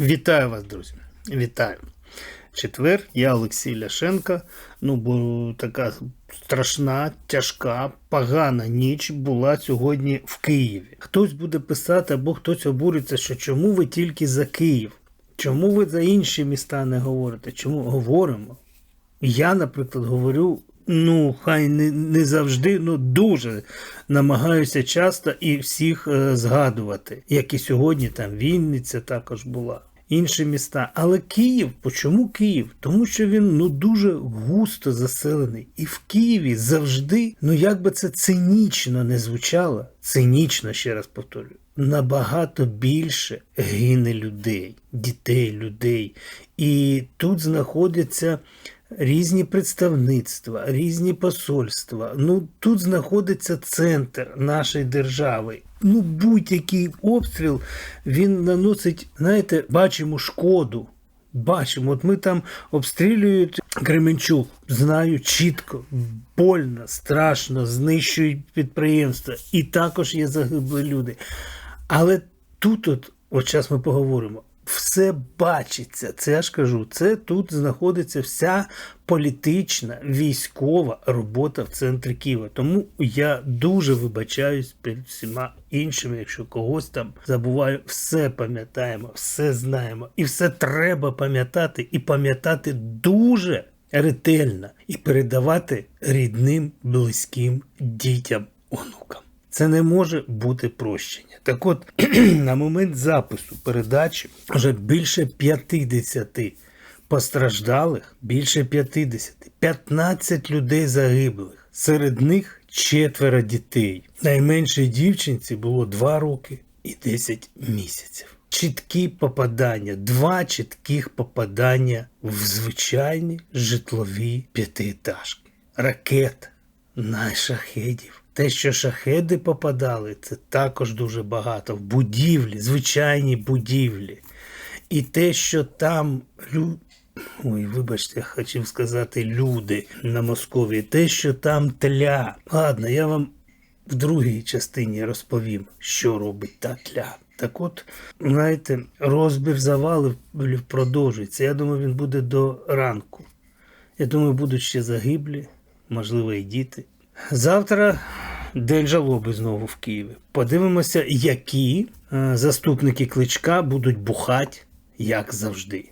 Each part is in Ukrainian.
Вітаю вас, друзі. Вітаю. Четвер, я Олексій Ляшенко. Ну, бо така страшна, тяжка, погана ніч була сьогодні в Києві. Хтось буде писати або хтось обуриться, що чому ви тільки за Київ? Чому ви за інші міста не говорите? Чому говоримо? Я, наприклад, говорю, ну, хай не, не завжди, ну дуже намагаюся часто і всіх е, згадувати. Як і сьогодні, там Вінниця також була. Інші міста. Але Київ, почому Київ? Тому що він ну дуже густо заселений. І в Києві завжди, ну як би це цинічно не звучало, цинічно ще раз повторюю, набагато більше гине людей, дітей, людей. І тут знаходяться різні представництва, різні посольства. Ну тут знаходиться центр нашої держави. Ну, будь-який обстріл він наносить, знаєте, бачимо шкоду. Бачимо, от ми там обстрілюють Кременчук, знаю чітко, больно, страшно, знищують підприємства, і також є загиблі люди. Але тут, от, от зараз ми поговоримо, все бачиться. Це ж кажу, це тут знаходиться вся політична, військова робота в центрі Києва. Тому я дуже вибачаюсь перед всіма іншими, якщо когось там забуваю, все пам'ятаємо, все знаємо. І все треба пам'ятати, і пам'ятати дуже ретельно, і передавати рідним, близьким дітям, онукам. Це не може бути прощення. Так от, на момент запису передачі вже більше 50 постраждалих, більше 50, 15 людей загиблих. Серед них четверо дітей. Найменшій дівчинці було 2 роки і 10 місяців. Чіткі попадання, два чітких попадання в звичайні житлові п'ятиэтажки. Ракет, найшахедів. Те, що шахеди попадали, це також дуже багато. В будівлі, звичайні будівлі. І те, що там лю... Ой, вибачте, я хотів сказати люди на Московії, те, що там тля. Ладно, я вам в другій частині розповім, що робить та тля. Так от, знаєте, розбір завалів продовжується. Я думаю, він буде до ранку. Я думаю, будуть ще загиблі, можливо, і діти. Завтра день жалоби знову в Києві. Подивимося, які е, заступники кличка будуть бухати, як завжди.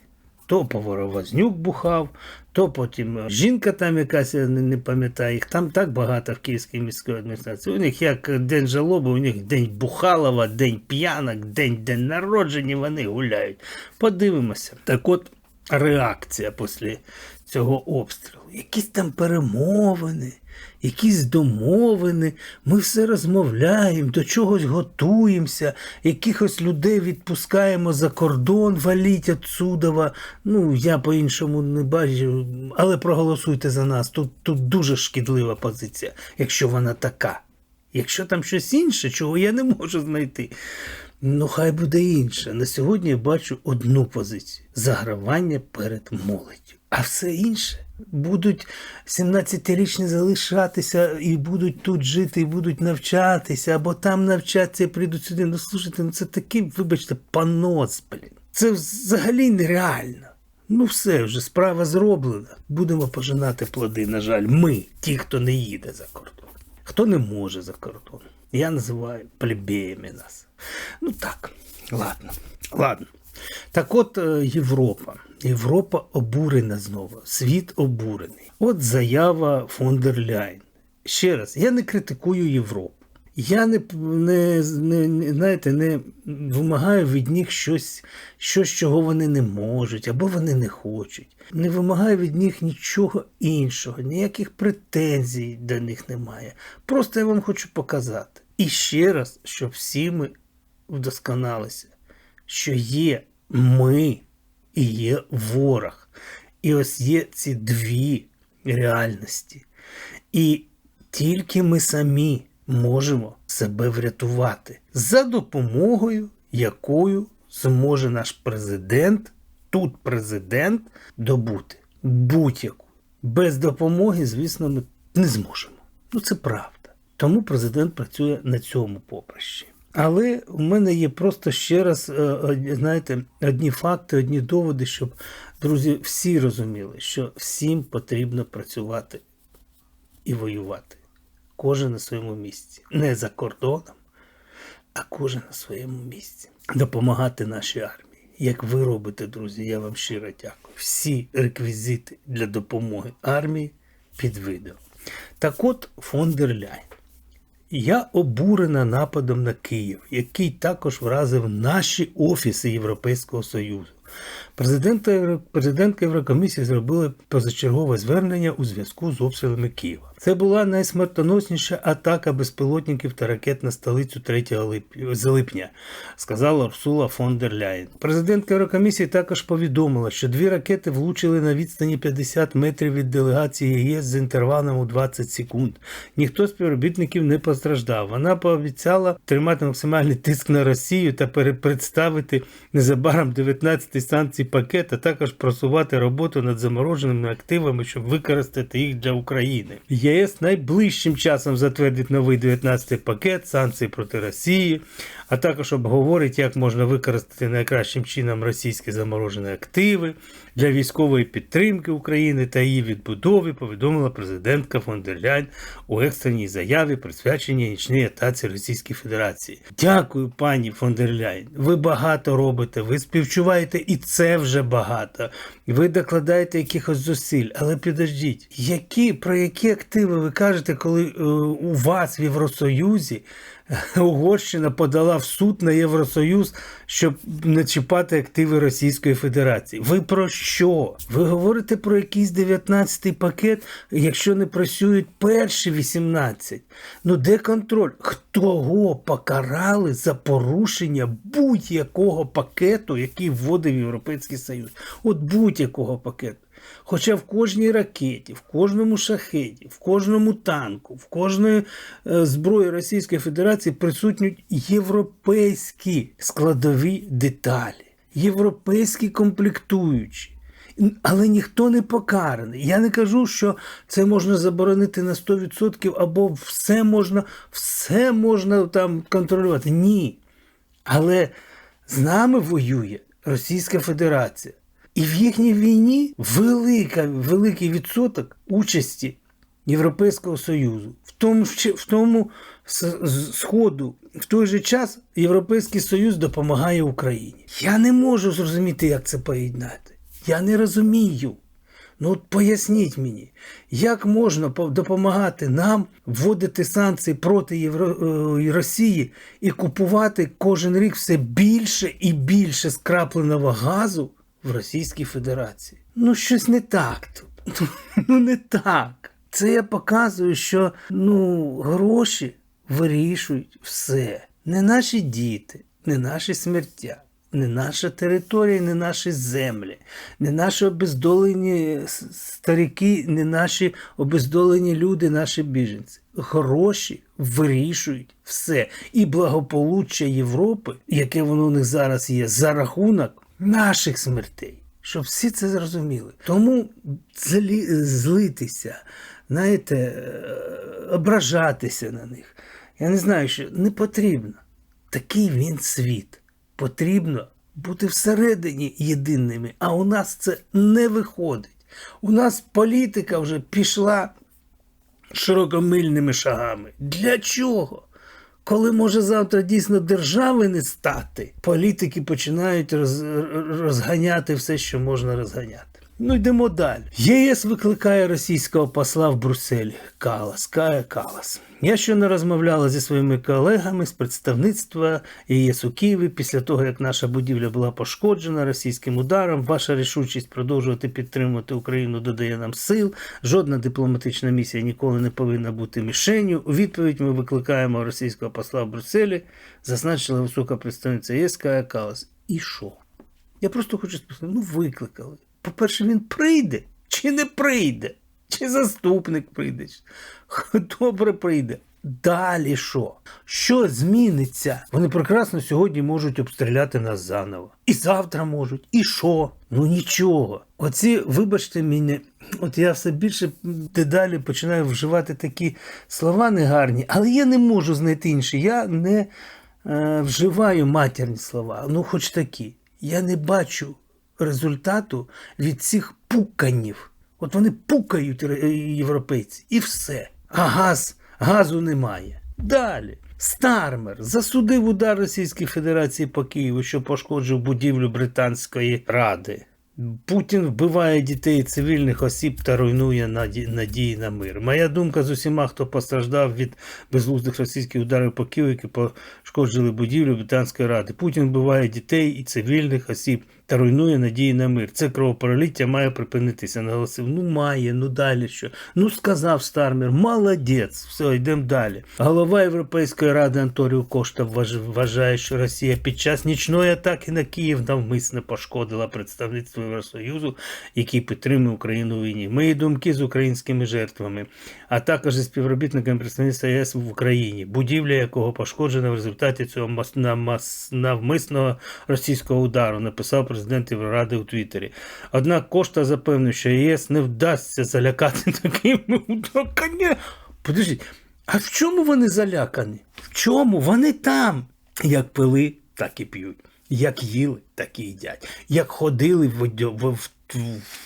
То Поворовознюк бухав, то потім жінка там якась не пам'ятаю, їх там так багато в Київській міській адміністрації. У них як день жалоби, у них день Бухалова, день п'янок, день день народження, вони гуляють. Подивимося. Так от реакція після цього обстрілу. Якісь там перемовини, якісь домовини, ми все розмовляємо, до чогось готуємося, якихось людей відпускаємо за кордон, валіть отсюдова. Ну, я по-іншому не бачу, але проголосуйте за нас. Тут, тут дуже шкідлива позиція, якщо вона така. Якщо там щось інше, чого я не можу знайти. Ну, хай буде інше. На сьогодні я бачу одну позицію загравання перед молоддю. А все інше будуть 17-річні залишатися і будуть тут жити, і будуть навчатися, або там навчатися і прийдуть сюди. Ну слушайте, ну це такий, вибачте, понос, блін. Це взагалі нереально. Ну, все, вже справа зроблена. Будемо пожинати плоди, на жаль, ми, ті, хто не їде за кордон, хто не може за кордон. Я називаю плебеями нас. Ну так, ладно, ладно. Так от е, Європа. Європа обурена знову. Світ обурений. От заява фон дер Ляйн. Ще раз, я не критикую Європу. Я не не, не, знаєте, не вимагаю від них щось, щось, чого вони не можуть, або вони не хочуть. Не вимагаю від них нічого іншого, ніяких претензій до них немає. Просто я вам хочу показати. І ще раз, щоб всі ми вдосконалися, що є ми і є ворог. І ось є ці дві реальності. І тільки ми самі можемо себе врятувати за допомогою, якою зможе наш президент, тут президент, добути будь-яку. Без допомоги, звісно, ми не зможемо. Ну це правда. Тому президент працює на цьому поприщі. Але у мене є просто ще раз, е, одні- знаєте, одні факти, одні доводи, щоб друзі всі розуміли, що всім потрібно працювати і воювати. Кожен на своєму місці. Не за кордоном, а кожен на своєму місці. Допомагати нашій армії. Як ви робите, друзі, я вам щиро дякую. Всі реквізити для допомоги армії під відео. Так от фон дер Ляйн. Я обурена нападом на Київ, який також вразив наші офіси Європейського Союзу. Президентка Єврокомісії зробила позачергове звернення у зв'язку з обстрілами Києва. Це була найсмертоносніша атака безпілотників та ракет на столицю 3 липня, сказала Урсула фон дер Ляєн. Президентка Єврокомісії також повідомила, що дві ракети влучили на відстані 50 метрів від делегації ЄС з інтервалом у 20 секунд. Ніхто з співробітників не постраждав. Вона пообіцяла тримати максимальний тиск на Росію та представити незабаром 19-й санкцій пакет, а також просувати роботу над замороженими активами, щоб використати їх для України. ЄС найближчим часом затвердить новий 19-й пакет санкцій проти Росії, а також обговорить, як можна використати найкращим чином російські заморожені активи для військової підтримки України та її відбудови, повідомила президентка фон дер Ляйн у екстреній заяві, присвяченій нічній атаці Російської Федерації. Дякую, пані фон дер Ляйн. Ви багато робите, ви співчуваєте, і це вже багато. Ви докладаєте якихось зусиль, але підождіть, які про які активи ви кажете, коли е, у вас в Євросоюзі Угорщина подала в суд на Євросоюз, щоб не чіпати активи Російської Федерації. Ви про що? Ви говорите про якийсь 19-й пакет, якщо не працюють перші 18. Ну де контроль? Хто покарали за порушення будь-якого пакету, який вводив Європейський Союз? От будь-якого пакету. Хоча в кожній ракеті, в кожному шахеті, в кожному танку, в кожної е, зброї Російської Федерації присутнють європейські складові деталі, європейські комплектуючі. Але ніхто не покараний. Я не кажу, що це можна заборонити на 100% або все можна, все можна там контролювати. Ні. Але з нами воює Російська Федерація. І в їхній війні велика, великий відсоток участі Європейського Союзу. В тому, в тому сходу, в той же час Європейський Союз допомагає Україні. Я не можу зрозуміти, як це поєднати. Я не розумію. Ну от поясніть мені, як можна по- допомагати нам вводити санкції проти Євро... е, Росії і купувати кожен рік все більше і більше скрапленого газу в Російській Федерації? Ну, щось не так тут. Ну, не так. Це я показую, що ну, гроші вирішують все. Не наші діти, не наші смертя. Не наша територія, не наші землі, не наші обездолені старики, не наші обездолені люди, наші біженці. Гроші вирішують все. І благополуччя Європи, яке воно у них зараз є, за рахунок наших смертей. Щоб всі це зрозуміли. Тому злі, злитися, знаєте, е, ображатися на них. Я не знаю, що не потрібно. Такий він світ. Потрібно бути всередині єдинними, а у нас це не виходить. У нас політика вже пішла широкомильними шагами. Для чого? Коли може завтра дійсно держави не стати, політики починають роз, розганяти все, що можна розганяти. Ну йдемо далі. ЄС викликає російського посла в Брюсселі. Калас, Кая Калас. Я щойно розмовляла зі своїми колегами з представництва ЄС у Києві після того, як наша будівля була пошкоджена російським ударом. Ваша рішучість продовжувати підтримувати Україну додає нам сил. Жодна дипломатична місія ніколи не повинна бути мішенню. У відповідь ми викликаємо російського посла в Брюсселі, зазначила висока представниця ЄС Кая Калас. І що? Я просто хочу спитати, ну викликали. По-перше, він прийде чи не прийде? Чи заступник прийде? Добре прийде. Далі що? Що зміниться? Вони прекрасно сьогодні можуть обстріляти нас заново. І завтра можуть. І що? Ну нічого. Оці, вибачте мені, от я все більше дедалі починаю вживати такі слова негарні, але я не можу знайти інші. Я не е, вживаю матерні слова, ну хоч такі. Я не бачу результату від цих пуканів. От вони пукають європейці, і все. А газ, газу немає. Далі. Стармер засудив удар Російської Федерації по Києву, що пошкоджив будівлю Британської ради. Путін вбиває дітей цивільних осіб та руйнує надії на мир. Моя думка з усіма, хто постраждав від безглуздих російських ударів по Києву, які пошкоджили будівлю Британської ради. Путін вбиває дітей і цивільних осіб та руйнує надії на мир. Це кровопролиття має припинитися. Наголосив. Ну має, ну далі що. Ну сказав Стармер, молодець. Все, йдемо далі. Голова Європейської ради Анторіо Кошта вваж- вважає, що Росія під час нічної атаки на Київ навмисно пошкодила представництво Євросоюзу, який підтримує Україну у війні. Мої думки з українськими жертвами, а також зі співробітниками представництва ЄС в Україні, будівля якого пошкоджена в результаті цього навмисного російського удару, написав президент Євроради у Твіттері. Однак Кошта запевнив, що ЄС не вдасться залякати такими ударами. Подождіть, а в чому вони залякані? В чому? Вони там. Як пили, так і п'ють. Як їли, так і їдять. Як ходили в, в, в,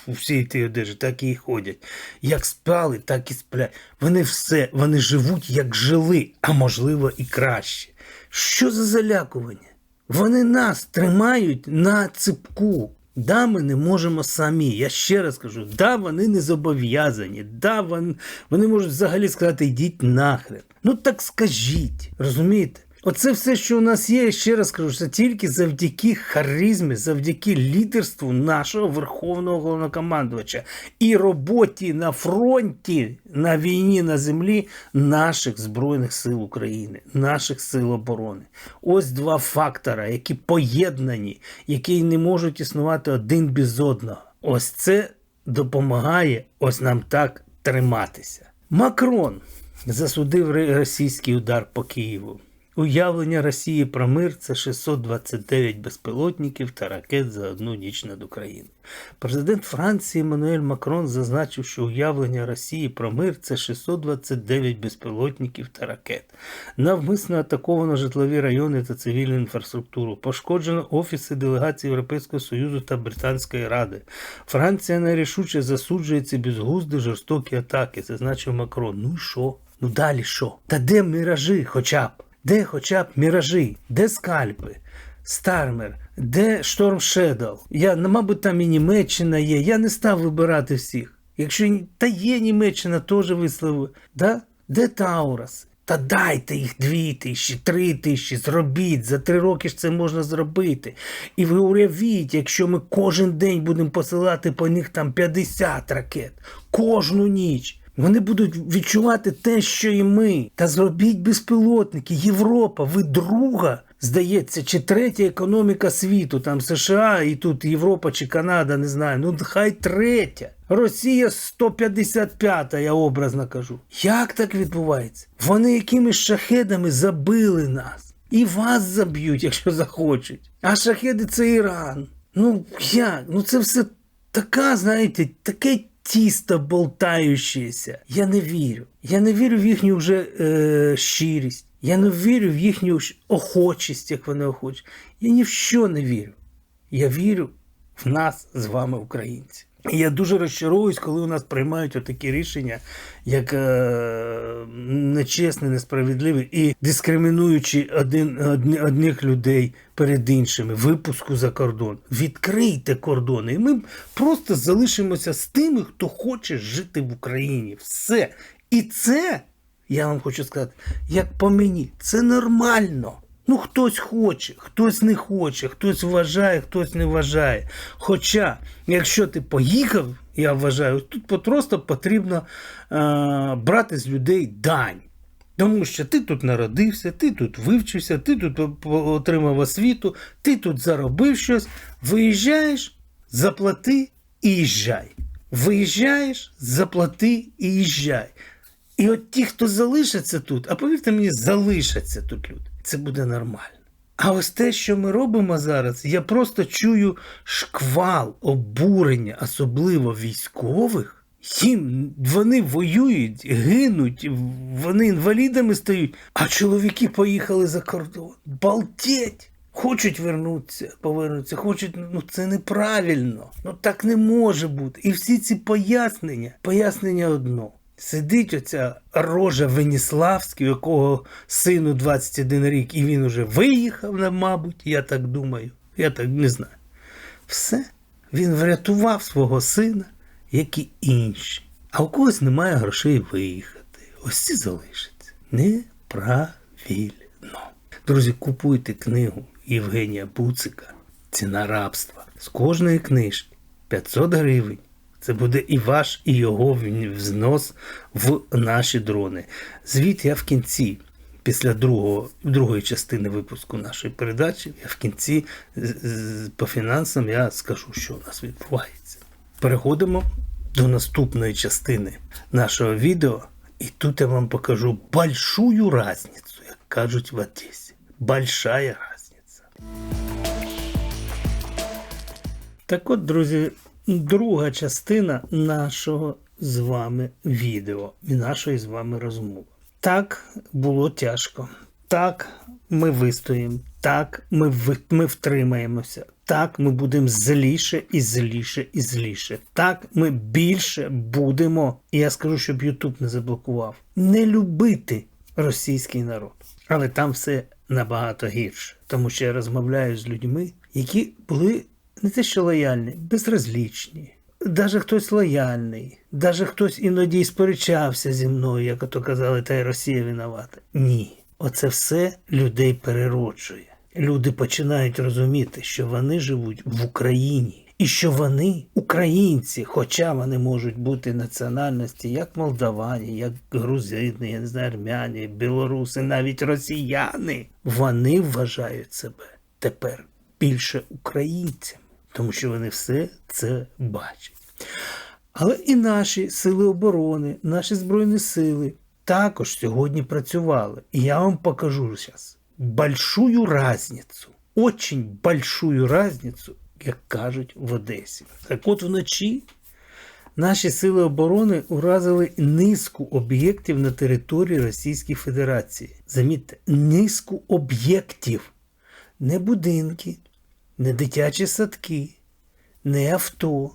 в всій тій одежі, так і ходять. Як спали, так і сплять. Вони все, вони живуть, як жили, а можливо і краще. Що за залякування? Вони нас тримають на ципку. Да, ми не можемо самі. Я ще раз кажу, да, вони не зобов'язані, да, вони, вони можуть взагалі сказати, йдіть нахрен. Ну так скажіть, розумієте? Оце все, що у нас є, ще раз кажу, це тільки завдяки харизмі, завдяки лідерству нашого верховного головнокомандувача і роботі на фронті, на війні на землі наших Збройних сил України, наших сил оборони. Ось два фактора, які поєднані, які не можуть існувати один без одного. Ось це допомагає ось нам так триматися. Макрон засудив російський удар по Києву. Уявлення Росії про мир це 629 безпілотників та ракет за одну ніч над Україною. Президент Франції Еммануель Макрон зазначив, що уявлення Росії про мир це 629 безпілотників та ракет. Навмисно атаковано житлові райони та цивільну інфраструктуру. Пошкоджено офіси делегації Європейського Союзу та Британської Ради. Франція найрішуче засуджує ці безглузді жорстокі атаки, зазначив Макрон. Ну і що? Ну далі що? Та де міражі хоча б? Де хоча б міражі? Де скальпи? Стармер, де Шторм Шедоу? Я, мабуть, там і Німеччина є. Я не став вибирати всіх. Якщо та є Німеччина, теж висловив. Да? Де Таурас? Та дайте їх дві тисячі, три тисячі, зробіть. За три роки ж це можна зробити. І ви уявіть, якщо ми кожен день будемо посилати по них там 50 ракет, кожну ніч. Вони будуть відчувати те, що і ми. Та зробіть безпілотники. Європа, ви друга, здається, чи третя економіка світу, там США і тут Європа чи Канада, не знаю. Ну хай третя. Росія 155-та, я образно кажу. Як так відбувається? Вони якимись шахедами забили нас. І вас заб'ють, якщо захочуть. А шахеди це Іран. Ну як? Ну це все така, знаєте, таке тісто болтаючеся. Я не вірю. Я не вірю в їхню вже е, щирість. Я не вірю в їхню охочість, як вони охочуть. Я ні в що не вірю. Я вірю в нас з вами, українці. Я дуже розчаровуюсь, коли у нас приймають отакі рішення, як е, нечесні, несправедливі і дискримінуючи один, одні, одних людей перед іншими, випуску за кордон. Відкрийте кордони, і ми просто залишимося з тими, хто хоче жити в Україні. Все. І це, я вам хочу сказати, як по мені, це нормально. Ну, хтось хоче, хтось не хоче, хтось вважає, хтось не вважає. Хоча, якщо ти поїхав, я вважаю, тут просто потрібно е, брати з людей дань. Тому що ти тут народився, ти тут вивчився, ти тут отримав освіту, ти тут заробив щось, виїжджаєш, заплати і їжджай. Виїжджаєш, заплати і їжджай. І от ті, хто залишаться тут, а повірте мені, залишаться тут люди. Це буде нормально. А ось те, що ми робимо зараз, я просто чую шквал обурення, особливо військових. Їм вони воюють, гинуть, вони інвалідами стають, а чоловіки поїхали за кордон. Балдеть! Хочуть вернутися, повернутися, хочуть, ну це неправильно. Ну так не може бути. І всі ці пояснення, пояснення одно. Сидить оця рожа Веніславський, у якого сину 21 рік, і він уже виїхав, мабуть, я так думаю. Я так не знаю. Все, він врятував свого сина, як і інші. А у когось немає грошей виїхати. Ось ці залишаться. Неправильно. Друзі, купуйте книгу Євгенія Буцика Ціна рабства. З кожної книжки 500 гривень. Це буде і ваш, і його взнос в наші дрони. Звіт я в кінці, після другого, другої частини випуску нашої передачі, я в кінці по фінансам я скажу, що у нас відбувається. Переходимо до наступної частини нашого відео, і тут я вам покажу большую разницю, як кажуть в Одесі. Большая разниця. Так от, друзі, друга частина нашого з вами відео і нашої з вами розмови. Так було тяжко. Так, ми вистоїмо. Так, ми ми втримаємося. Так, ми будемо зліше і зліше і зліше. Так, ми більше будемо, і я скажу, щоб Ютуб не заблокував, не любити російський народ. Але там все набагато гірше, тому що я розмовляю з людьми, які були не те, що лояльні, безразлічні. Даже хтось лояльний, даже хтось іноді сперечався зі мною, як ото казали, та й Росія винувата. Ні. Оце все людей перероджує. Люди починають розуміти, що вони живуть в Україні. І що вони українці, хоча вони можуть бути національності, як молдавані, як грузини, я не знаю, армяні, білоруси, навіть росіяни, вони вважають себе тепер більше українцями, тому що вони все це бачать. Але і наші сили оборони, наші Збройні сили також сьогодні працювали. І я вам покажу зараз большую разницю, очень большую разницю, як кажуть в Одесі. Так от вночі наші сили оборони уразили низку об'єктів на території Російської Федерації. Замітьте, низку об'єктів, не будинки, не дитячі садки, не авто,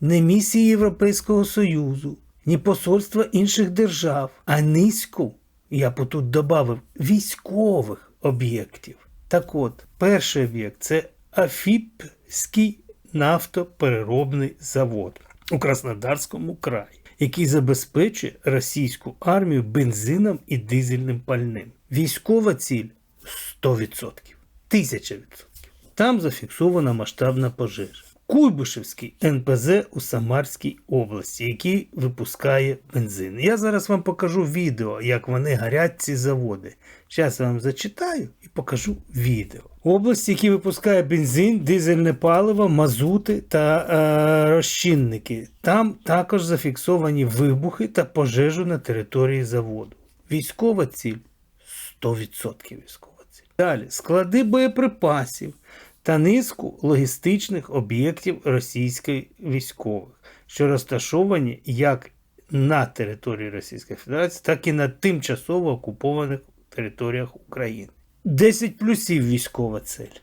не місії Європейського Союзу, ні посольства інших держав, а низьку, я тут додав, військових об'єктів. Так от, перший об'єкт це Афіпський нафтопереробний завод у Краснодарському краї, який забезпечує російську армію бензином і дизельним пальним. Військова ціль 100%, 1000%. Там зафіксована масштабна пожежа. Куйбишевський НПЗ у Самарській області, який випускає бензин. Я зараз вам покажу відео, як вони горять ці заводи. Зараз я вам зачитаю і покажу відео. Області, які випускає бензин, дизельне паливо, мазути та е, розчинники. Там також зафіксовані вибухи та пожежу на території заводу. Військова ціль 100% військова ціль. Далі склади боєприпасів та низку логістичних об'єктів російських військових, що розташовані як на території Російської Федерації, так і на тимчасово окупованих територіях України. 10 плюсів військова цель.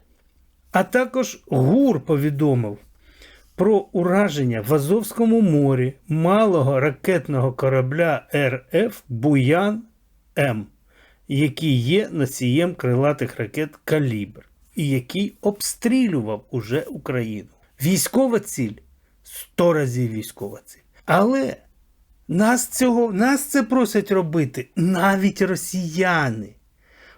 А також ГУР повідомив про ураження в Азовському морі малого ракетного корабля РФ Буян М, який є носієм крилатих ракет Калібр і який обстрілював уже Україну. Військова ціль 100 разів військова ціль. Але нас цього, нас це просять робити навіть росіяни.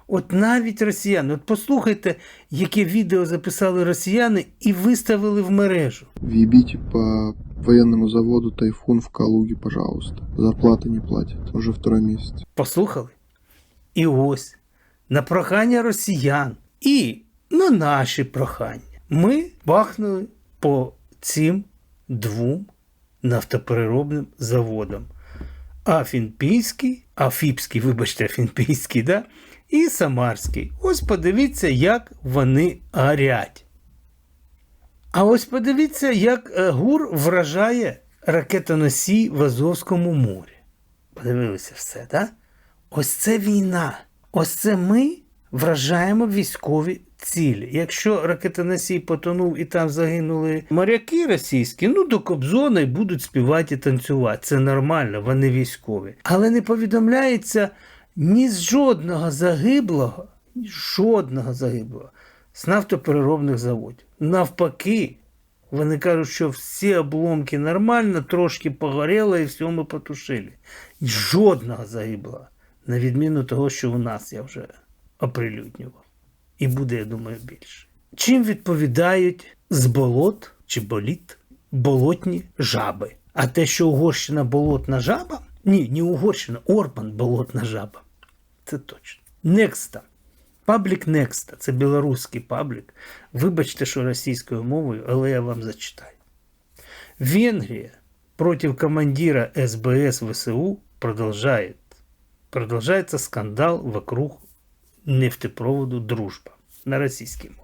От навіть росіяни. От послухайте, яке відео записали росіяни і виставили в мережу. В'їбіть по воєнному заводу Тайфун в Калугі, пожалуйста. Зарплати не платять. Уже второй місяць. Послухали? І ось на прохання росіян і на наші прохання. Ми бахнули по цим двом нафтопереробним заводам. Афінпійський, Афіпський, вибачте, Афінпійський, да? і Самарський. Ось подивіться, як вони горять. А ось подивіться, як е, ГУР вражає ракетоносій в Азовському морі. Подивилися все, так? Ось це війна. Ось це ми вражаємо військові цілі. Якщо ракетоносій потонув і там загинули моряки російські, ну до Кобзона будуть співати і танцювати. Це нормально, вони військові. Але не повідомляється ні з жодного загиблого, жодного загиблого з нафтопереробних заводів. Навпаки, вони кажуть, що всі обломки нормально, трошки погоріло і все ми потушили. Жодного загиблого. На відміну того, що у нас я вже оприлюднював. І буде, я думаю, більше. Чим відповідають з болот чи боліт болотні жаби? А те, що Угорщина болотна жаба? Ні, не Угорщина, Орбан болотна жаба. Це точно. Некста. Паблік Некста. Це білоруський паблік. Вибачте, що російською мовою, але я вам зачитаю. Венгрия против командира СБС ВСУ продолжает. Продолжается скандал вокруг нефтепроводу «Дружба» на российский мове.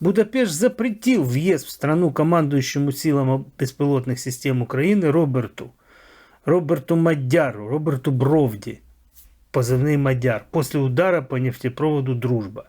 Будапешт запретил въезд в страну командующему силам беспилотных систем Украины Роберту, Роберту Мадяру, Роберту Бровди, позывный Мадяр, после удара по нефтепроводу «Дружба».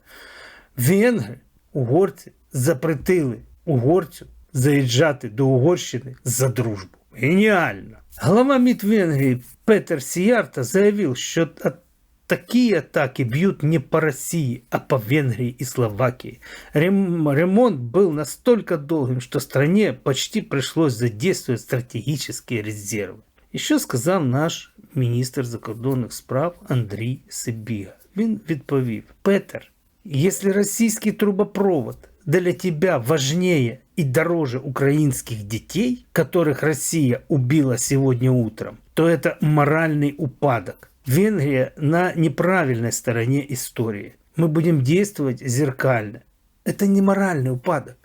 Венгри, угорці, запретили угорцю заїжджати до Угорщини за дружбу. Геніально! Глава МИД Венгрии Петер Сиярта заявил, что от- такие атаки бьют не по России, а по Венгрии и Словакии. Рем- ремонт был настолько долгим, что стране почти пришлось задействовать стратегические резервы. Еще сказав наш міністр закордонних справ Андрій Сибіга. Він відповів: Петер, если российский трубопровод для тебя важнее и дороже украинских детей, которых Россия убила сегодня утром, то это моральный упадок. Венгрия на неправильной стороне истории. Мы будем действовать зеркально. Это не моральний упадок.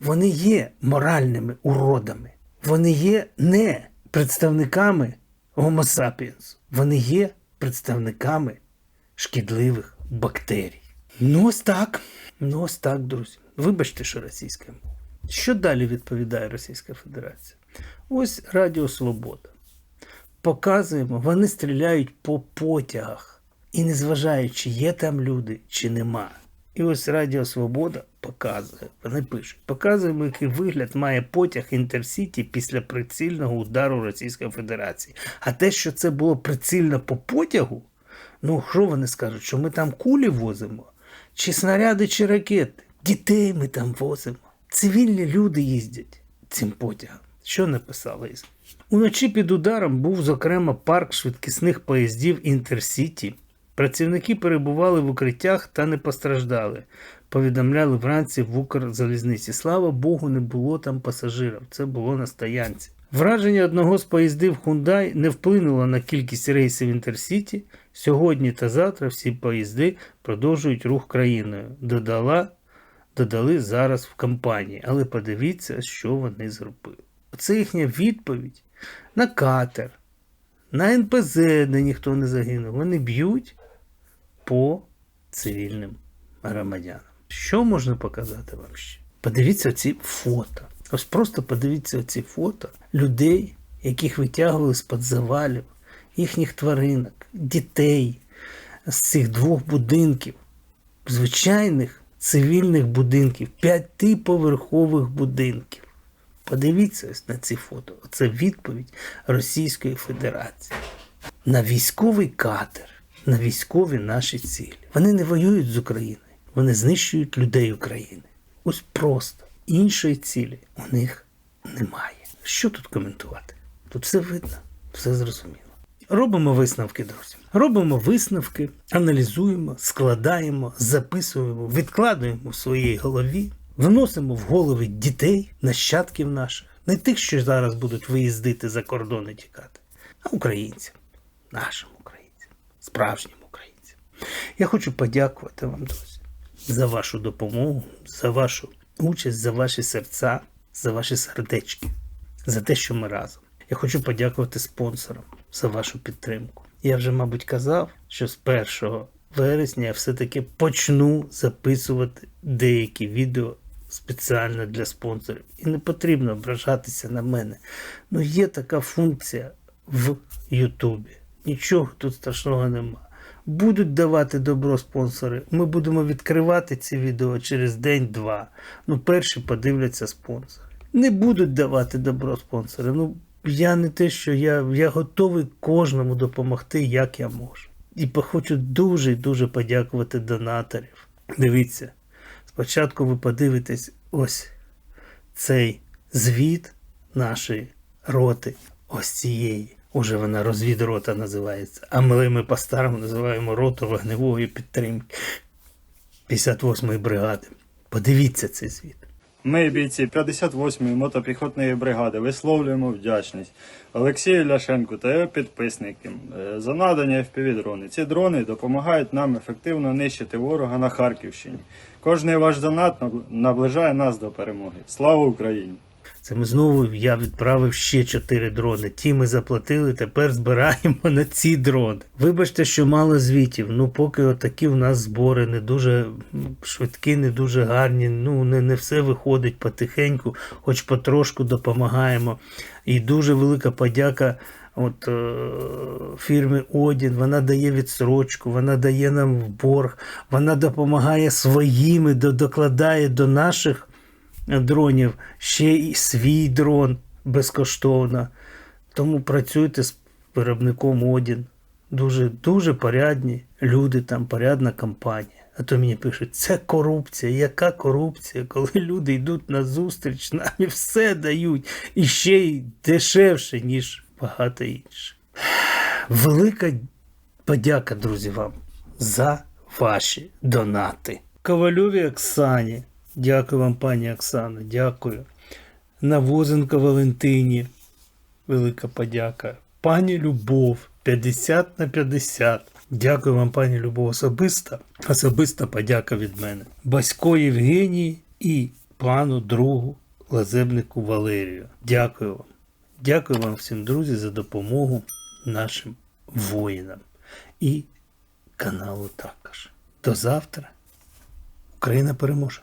Вони є моральними уродами. Вони є не представниками Homo. Вони є представниками шкідливих бактерій. Ну ось так. Ну ось так, друзі. Вибачте, що російська мова. Що далі відповідає Російська Федерація? Ось Радіо Свобода. Показуємо, вони стріляють по потягах. І незважаючи, є там люди чи нема. І ось Радіо Свобода показує. Вони пишуть: показуємо, який вигляд має потяг Інтерсіті після прицільного удару Російської Федерації. А те, що це було прицільно по потягу, ну що вони скажуть, що ми там кулі возимо, чи снаряди, чи ракети. Дітей ми там возимо. Цивільні люди їздять цим потягом. Що написали? Уночі під ударом був, зокрема, парк швидкісних поїздів Інтерсіті. Працівники перебували в укриттях та не постраждали. Повідомляли вранці в Укрзалізниці. Слава Богу, не було там пасажирів. Це було на стоянці. Враження одного з поїздів Hyundai не вплинуло на кількість рейсів Інтерсіті. Сьогодні та завтра всі поїзди продовжують рух країною. Додала, додали зараз в компанії. Але подивіться, що вони зробили. Це їхня відповідь на катер, на НПЗ, де ніхто не загинув. Вони б'ють по цивільним громадянам. Що можна показати вам ще? Подивіться ці фото. Ось просто подивіться ці фото людей, яких витягували з-під завалів, їхніх тваринок, дітей з цих двох будинків, звичайних цивільних будинків, п'ятиповерхових будинків. Подивіться ось на ці фото. Це відповідь Російської Федерації на військовий катер, на військові наші цілі. Вони не воюють з Україною, вони знищують людей України. Ось просто іншої цілі у них немає. Що тут коментувати? Тут все видно, все зрозуміло. Робимо висновки, друзі. Робимо висновки, аналізуємо, складаємо, записуємо, відкладуємо в своїй голові, вносимо в голови дітей, нащадків наших, не тих, що зараз будуть виїздити за кордони тікати, а українцям, нашим українцям, справжнім українцям. Я хочу подякувати вам, друзі, за вашу допомогу, за вашу участь, за ваші серця, за ваші сердечки, за те, що ми разом. Я хочу подякувати спонсорам за вашу підтримку. Я вже, мабуть, казав, що з 1 вересня я все-таки почну записувати деякі відео спеціально для спонсорів. І не потрібно ображатися на мене. Ну, є така функція в Ютубі. Нічого тут страшного нема. Будуть давати добро спонсори. Ми будемо відкривати ці відео через день-два. Ну, перші подивляться спонсори. Не будуть давати добро спонсори. Ну, я не те, що я, я готовий кожному допомогти, як я можу. І хочу дуже і дуже подякувати донаторів. Дивіться, спочатку ви подивитесь ось цей звіт нашої роти, ось цієї. Уже вона розвідрота називається. А ми, ми по-старому називаємо роту вогневої підтримки 58-ї бригади. Подивіться цей звіт. Ми, бійці 58-ї мотопіхотної бригади, висловлюємо вдячність Олексію Ляшенку та його підписникам е, за надання FPV-дрони. Ці дрони допомагають нам ефективно нищити ворога на Харківщині. Кожний ваш донат наближає нас до перемоги. Слава Україні! Це ми знову я відправив ще чотири дрони. Ті ми заплатили, тепер збираємо на ці дрони. Вибачте, що мало звітів. Ну, поки отакі в нас збори не дуже швидкі, не дуже гарні. Ну, не, не все виходить потихеньку, хоч потрошку допомагаємо. І дуже велика подяка. От е, фірмі Одін, вона дає відсрочку, вона дає нам борг, вона допомагає своїми, докладає до наших дронів ще й свій дрон безкоштовно. Тому працюйте з виробником Одін. Дуже, дуже порядні люди, там порядна компанія. А то мені пишуть, це корупція. Яка корупція, коли люди йдуть на зустріч, нам і все дають, і ще й дешевше, ніж багато інших. Велика подяка, друзі, вам за ваші донати. Ковальові Оксані. Дякую вам, пані Оксано, дякую. Навозенко Валентині. Велика подяка. Пані Любов 50 на 50. Дякую вам, пані Любов, особиста. Особиста подяка від мене. Басько Євгенії і пану другу Лазебнику Валерію. Дякую вам. Дякую вам всім, друзі, за допомогу нашим воїнам і каналу також. До завтра. Україна переможе.